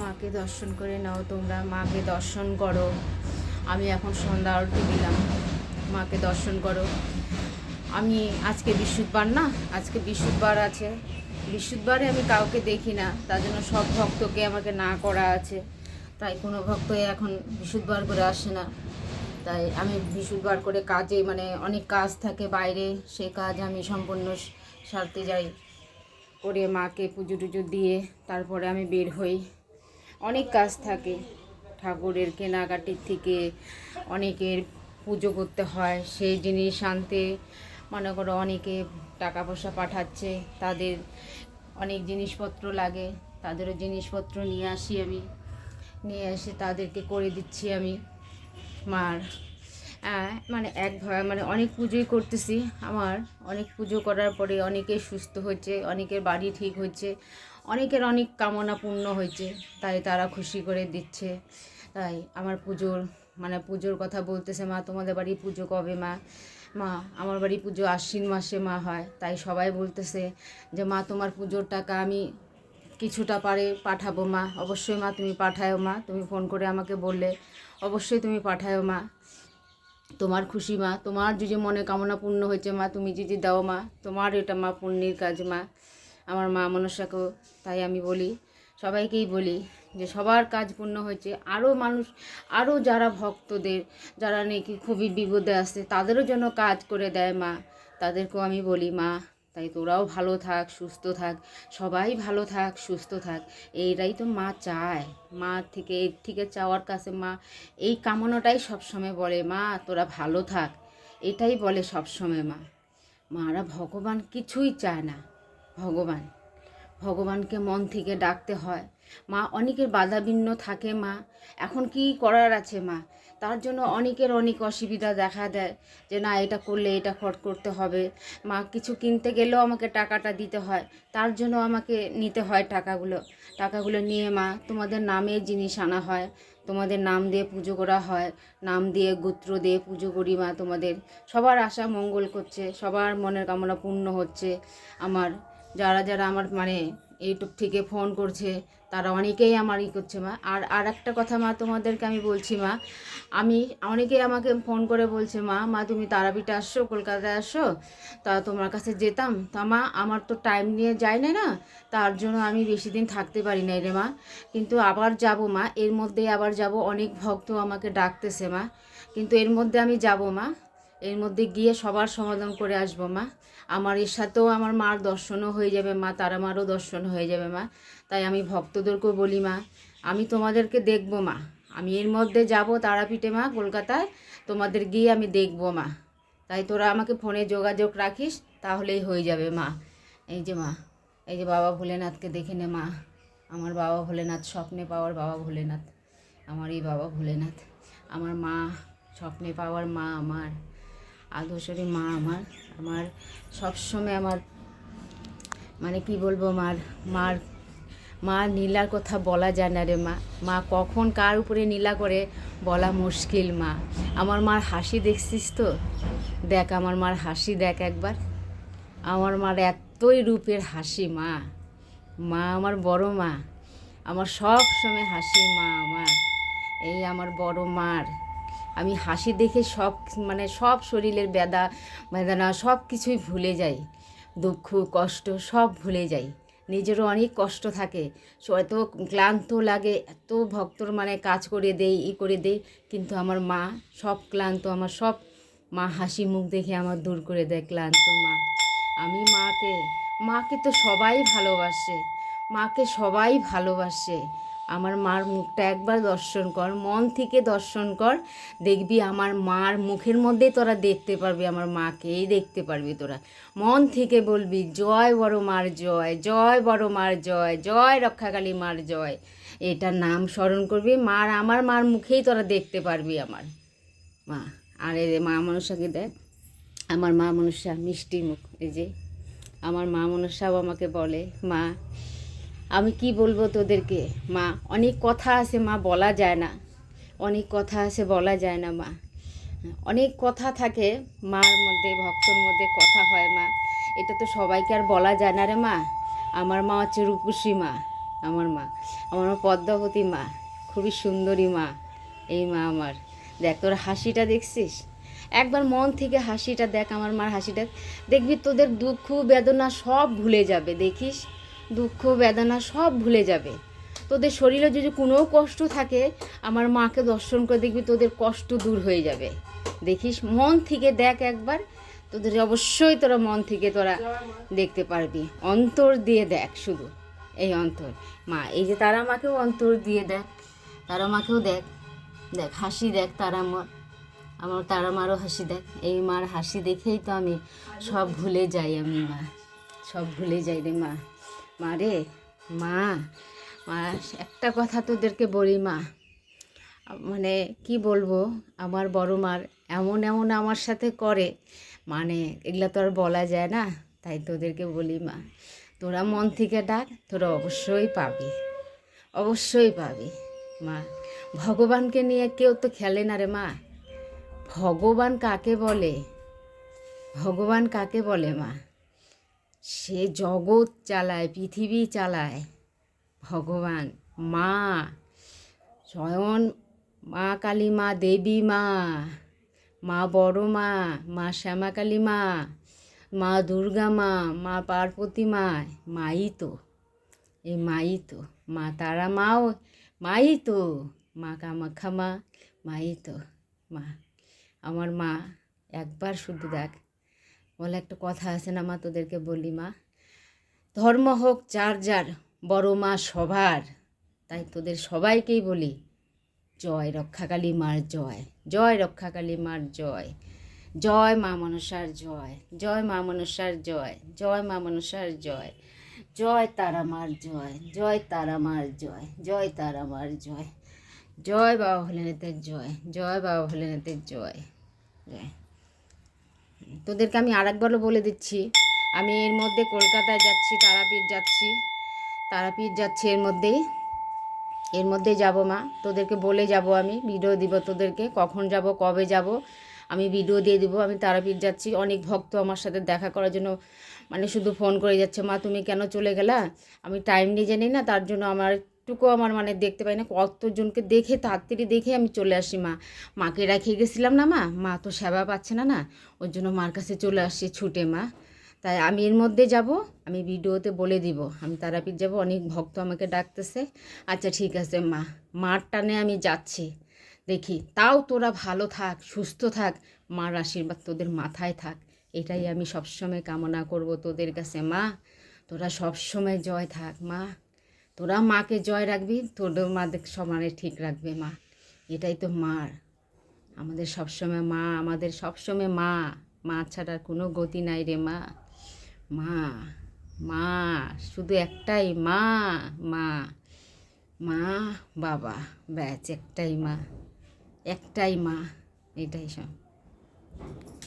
মাকে দর্শন করে নাও, তোমরা মাকে দর্শন করো। আমি এখন সন্ধ্যা আরতি দিলাম। মাকে দর্শন করো। আমি আজকে বৃহস্পতিবার না, আজকে বৃহস্পতিবার আছে। বৃহস্পতিবারে আমি কাউকে দেখি না, তার জন্য সব ভক্তকে আমাকে না করা আছে। তাই কোনো ভক্ত এখন বৃহস্পতিবার করে আসে না। তাই আমি বৃহস্পতিবার করে কাজে মানে অনেক কাজ থাকে বাইরে, সে কাজ আমি সম্পূর্ণ সারতে যাই। করে মাকে পুজো টুজো দিয়ে তারপরে আমি বের হই। অনেক কাজ থাকে। ঠাকুরের কেনাকাটির থেকে অনেকের পুজো করতে হয়, সেই জিনিস আনতে। মনে করো অনেকে টাকা পয়সা পাঠাচ্ছে, তাদের অনেক জিনিসপত্র লাগে, তাদেরও জিনিসপত্র নিয়ে আসি আমি। নিয়ে এসে তাদেরকে করে দিচ্ছি আমি। মার মানে এক মানে অনেক পুজোই করতেছি। আমার অনেক পুজো করার পরে অনেকে সুস্থ হচ্ছে অনেকের বাড়ি ঠিক হচ্ছে অনেকের অনেক কামনা পূর্ণ হয়েছে, তাই তারা খুশি করে দিচ্ছে। তাই আমার পুজোর মানে পুজোর কথা বলতেছে মা, তোমাদের বাড়ি পুজো কবে মা? মা, আমার বাড়ি পুজো আশ্বিন মাসে মা হয়, তাই সবাই বলতেছে যে মা, তোমার পুজোর টাকা আমি কিছুটা পারে পাঠাবো মা। অবশ্যই মা, তুমি পাঠায়ো মা, তুমি ফোন করে আমাকে বললে অবশ্যই তুমি পাঠায়ও মা। তোমার খুশি মা, তোমার যে মনে কামনা পূর্ণ হয়েছে মা, তুমি যে যে দাও মা, তোমার এটা মা, পুণ্যের কাজ মা। আমার মা মনসাকেও তাই আমি বলি, সবাইকেই বলি যে সবার কাজ পূর্ণ হয়েছে। আরও মানুষ আরও যারা ভক্তদের, যারা নাকি খুবই বিপদে আছে, তাদেরও যেন কাজ করে দেয় মা। তাদেরকেও আমি বলি, মা, তাই তোরাও ভালো থাক, সুস্থ থাক, সবাই ভালো থাক, সুস্থ থাক। এইটাই তো মা চায়। মা থেকে, এর থেকে চাওয়ার কাছে মা এই কামনাটাই সবসময় বলে, মা, তোরা ভালো থাক। এটাই বলে সবসময় মা। মারা ভগবান কিছুই চায় না। ভগবান। ভগবানকে মন থেকে ডাকতে হয়। মা, অনেকের বাধাবিন্ন থাকে মা। এখন কি করার আছে মা? তার জন্য অনেকের অনেক অসুবিধা দেখা দেয় যে, না, এটা করলে এটা খরচ করতে হবে। মা, কিছু কিনতে গেলেও আমাকে টাকাটা দিতে হয়। তার জন্য আমাকে নিতে হয় টাকাগুলো। টাকাগুলো নিয়ে মা, তোমাদের নামে জিনিস আনা হয়। তোমাদের নাম দিয়ে পুজো করা হয়। নাম দিয়ে গোত্র দিয়ে পুজো করি মা তোমাদের। সবার আশা মঙ্গল করছে। সবার মনের কামনা পূর্ণ হচ্ছে। আমার যারা যারা আমার মানে ইউটিউব থেকে ফোন করছে, তারা অনেকেই আমার ই করছে মা। আর আর একটা কথা মা তোমাদেরকে আমি বলছি মা, আমি অনেকেই আমাকে ফোন করে বলছে, মা মা তুমি তারাপীঠে আসছো, কলকাতায় আসছো? তা তোমার কাছে যেতাম? তা মা, আমার তো টাইম নিয়ে যায় না না। তার জন্য আমি বেশি দিন থাকতে পারি না রে মা। কিন্তু আবার যাব মা। এর মধ্যে আবার যাব। অনেক ভক্ত আমাকে ডাকতেছে মা। কিন্তু এর মধ্যে আমি যাব মা। এর মধ্যে গিয়ে সবার সমাধান করে আসব, মা। আমার এর সাথেও আমার মার দর্শনও হয়ে যাবে, মা। তারা মারও দর্শন হয়ে যাবে, মা। তাই আমি ভক্তদেরকেও বলি, মা, আমি তোমাদেরকে দেখব, মা। আমি এর মধ্যে যাব তারাপীঠে, মা, কলকাতায়। তোমাদের গিয়ে আমি দেখব, মা। তাই তোরা আমাকে ফোনে যোগাযোগ রাখিস, তাহলেই হয়ে যাবে, মা। এই যে, মা, এই যে বাবা ভোলেনাথকে দেখে নে, মা। আমার বাবা ভোলেনাথ স্বপ্নে পাওয়ার বাবা ভোলেনাথ। আমার এই বাবা ভোলেনাথ। আমার মা স্বপ্নে পাওয়ার মা আমার। আদর্শরী মা আমার আমার সবসময় আমার মানে কি বলব, মার মার মা নীলার কথা বলা যায় না রে মা। মা কখন কার উপরে নীলা করে বলা মুশকিল মা। আমার মার হাসি দেখছিস তো? দেখ, আমার মার হাসি দেখ একবার। আমার মার এতই রূপের হাসি মা। মা আমার বড় মা। আমার সব সময় হাসি মা আমার। এই আমার বড় মার। আমি হাসি দেখে সব মানে সব শরীরের বেদা বেদনা সব কিছুই ভুলে যাই। দুঃখ, কষ্ট সব ভুলে যাই। নিজেরও অনেক কষ্ট থাকে। এত ক্লান্ত লাগে, এত ভক্তর মানে কাজ করে দেই, ই করে দেই, কিন্তু আমার মা সব ক্লান্ত, আমার সব মা হাসি মুখ দেখে আমার দূর করে দেয় ক্লান্ত মা। আমি মাকে মাকে তো সবাই ভালোবাসে, মাকে সবাই ভালোবাসে। আমার মার মুখটা একবার দর্শন কর, মন থেকে দর্শন কর, দেখবি আমার মার মুখের মধ্যেই তোরা দেখতে পারবি আমার মাকেই দেখতে পারবি তোরা। মন থেকে বলবি, জয় বড় মার জয় জয় বড় মার জয় জয় রক্ষাকালী মার জয়। এটার নাম স্মরণ করবি, মার, আমার মার মুখেই তোরা দেখতে পারবি আমার। মা, আর এই মা মনসাকে দেখ, আমার মা মনসা মিষ্টি মুখ, এই যে, আমার মা মনসাও আমাকে বলে, মা আমি কি বলব তোদেরকে? মা, অনেক কথা আছে মা, বলা যায় না। অনেক কথা আছে, বলা যায় না মা। অনেক কথা থাকে মার মধ্যে, ভক্তর মধ্যে কথা হয় মা। এটা তো সবাইকে আর বলা যায় না রে মা। আমার মা হচ্ছে রূপসী মা, আমার মা। আমার মা পদ্মাবতী মা, খুবই সুন্দরী মা, এই মা আমার। দেখ, তোর হাসিটা দেখছিস? একবার মন থেকে হাসিটা দেখ, আমার মার হাসিটা। দেখবি তোদের দুঃখ, বেদনা সব ভুলে যাবে, দেখিস? দুঃখ, বেদনা সব ভুলে যাবে। তোদের শরীরে যদি কোনো কষ্ট থাকে, আমার মাকে দর্শন করে দেখবি তোদের কষ্ট দূর হয়ে যাবে। দেখিস, মন থেকে দেখ একবার, তোদের অবশ্যই তোরা মন থেকে তোরা দেখতে পারবি। অন্তর দিয়ে দেখ শুধু, এই অন্তর। মা, এই যে তারা মাকেও অন্তর দিয়ে দেখ, তারা মাকেও দেখ দেখ, হাসি দেখ তারা মা, আমার তারা মারও হাসি দেখ। এই মার হাসি দেখেই তো আমি সব ভুলে যাই আমি মা, সব ভুলে যাই রে মা। মা রে, মা মা, একটা কথা তোদেরকে বলি মা। মানে কি বলব, আমার বড় মার এমন এমন আমার সাথে করে মানে এগুলো তো আর বলা যায় না, তাই তোদেরকে বলি মা। তোরা মন থেকে ডাক, তোরা অবশ্যই পাবি অবশ্যই পাবি, মা। ভগবানকে নিয়ে কেউ তো খেলে না রে মা। ভগবান কাকে বলে? ভগবান কাকে বলে মা? সে জগৎ চালায়, পৃথিবী চালায়। ভগবান, মা স্বয়ং মা কালী মা দেবী মা মা বড় মা মা শ্যামা কালী মা মা দুর্গা মা মা পার্বতী মা, মাই তো এই মাই তো, মা তারা মাও, মাই তো, মা কামাখ্যা মা, মাই তো, মা। আমার মা, একবার শুধু দেখ বলে একটা কথা আছে না মা, তোদেরকে বলি মা। ধর্ম হোক, যার যার, বড় মা সবার, তাই তোদের সবাইকেই বলি, জয় রক্ষাকালী মার জয় জয় রক্ষাকালী মার জয় জয় মা মনসার জয় জয় মা মনসার জয় জয় মা মনসার জয় জয় তারা মার জয় জয় তারা মার জয় জয় তারা মার জয় জয় বাবা ভোলেনাথের জয় জয় বাবা ভোলেনাথের জয় জয়। তোদেরকে আমি আরেকবারও বলে দিচ্ছি, আমি এর মধ্যে কলকাতায় যাচ্ছি, তারাপীঠ যাচ্ছি তারাপীঠ যাচ্ছি এর মধ্যেই এর মধ্যেই যাব মা। তোদেরকে বলে যাব আমি ভিডিও দিব তোদেরকে, কখন যাব, কবে যাব, আমি ভিডিও দিয়ে দিব, আমি তারাপীঠ যাচ্ছি। অনেক ভক্ত আমার সাথে দেখা করার জন্য মানে শুধু ফোন করে যাচ্ছে, মা, তুমি কেন চলে গেলা? আমি টাইম নিয়ে জানি না, তার জন্য আমার একটুকু আমার মানে দেখতে পাই না, কতজনকে দেখে তাড়াতাড়ি দেখে আমি চলে আসি মা। মাকে রেখে গেছিলাম না মা মা তো সেবা পাচ্ছে না না ওর জন্য মার কাছে চলে আসছি ছুটে মা। তাই আমি এর মধ্যে যাব, আমি ভিডিওতে বলে দিব, আমি তারাপীঠ যাব, অনেক ভক্ত আমাকে ডাকতেছে। আচ্ছা ঠিক আছে মা, মার টানে আমি যাচ্ছি, দেখি। তাও তোরা ভালো থাক, সুস্থ থাক, মার আশীর্বাদ তোদের মাথায় থাক, এটাই আমি সবসময় কামনা করব তোদের কাছে মা। তোরা সবসময় জয় থাক মা। তোরা মাকে জয় রাখবি তোদের মাদের সমানে ঠিক রাখবে মা। এটাই তো মার। আমাদের সবসময় মা, আমাদের সবসময় মা। মা ছাড়া কোনো গতি নাই রে মা। মা মা, শুধু একটাই মা মা মা, বাবা। ব্যাচ একটাই মা। একটাই মা। এটাই সব।